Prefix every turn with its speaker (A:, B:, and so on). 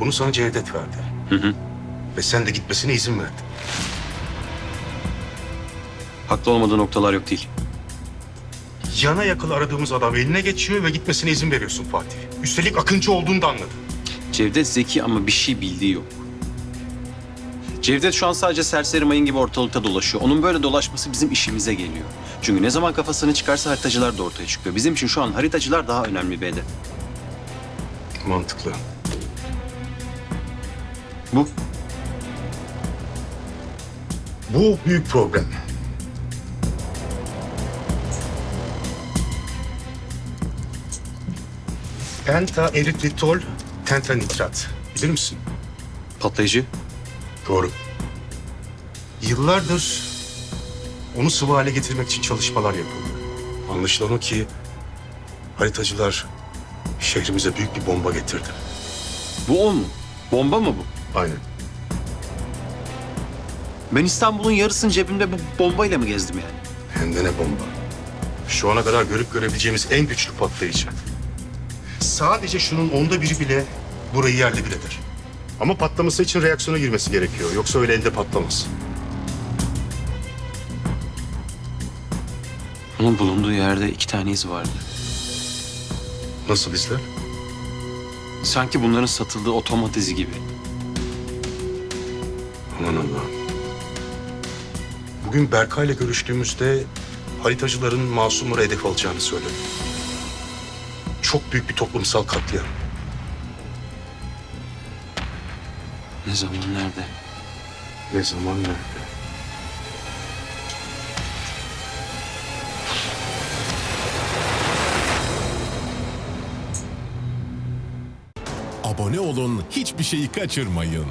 A: Bunu sana Cevdet verdi.
B: Hı hı.
A: Ve sen de gitmesine izin verdin.
B: Haklı olmadığı noktalar yok değil.
A: Yana yakıl aradığımız adam eline geçiyor ve gitmesine izin veriyorsun Fatih. Üstelik Akıncı olduğunu da anladı.
B: Cevdet zeki ama bir şey bildiği yok. Cevdet şu an sadece serseri mayın gibi ortalıkta dolaşıyor. Onun böyle dolaşması bizim işimize geliyor. Çünkü ne zaman kafasını çıkarsa haritacılar da ortaya çıkıyor. Bizim için şu an haritacılar daha önemli bir hedef.
A: Mantıklı.
B: Bu
A: Bu büyük problem. Penta eritritol tentranitrat. Bilir misin?
B: patlayıcı.
A: Doğru. Yıllardır onu sıvı hale getirmek için çalışmalar yapıldı. Anlaşılan o ki haritacılar şehrimize büyük bir bomba getirdi.
B: Bu o mu? Bomba mı bu?
A: Aynen.
B: Ben İstanbul'un yarısını cebimde bu bombayla mı gezdim yani?
A: Hem de ne bomba. Şu ana kadar görüp görebileceğimiz en güçlü patlayıcı. Sadece şunun onda biri bile burayı yerle bir eder. Ama patlaması için reaksiyona girmesi gerekiyor. Yoksa öyle elde patlamaz.
B: Onun bulunduğu yerde iki tane iz vardı.
A: Nasıl izler?
B: Sanki bunların satıldığı otomat izi gibi.
A: Aman Allah'ım. Bugün Berkay'la görüştüğümüzde haritacıların masumları hedef alacağını söyledi. Çok büyük bir toplumsal katliam.
B: Ne zaman nerede?
A: Ne zaman nerede?
C: Abone olun, hiçbir şeyi kaçırmayın.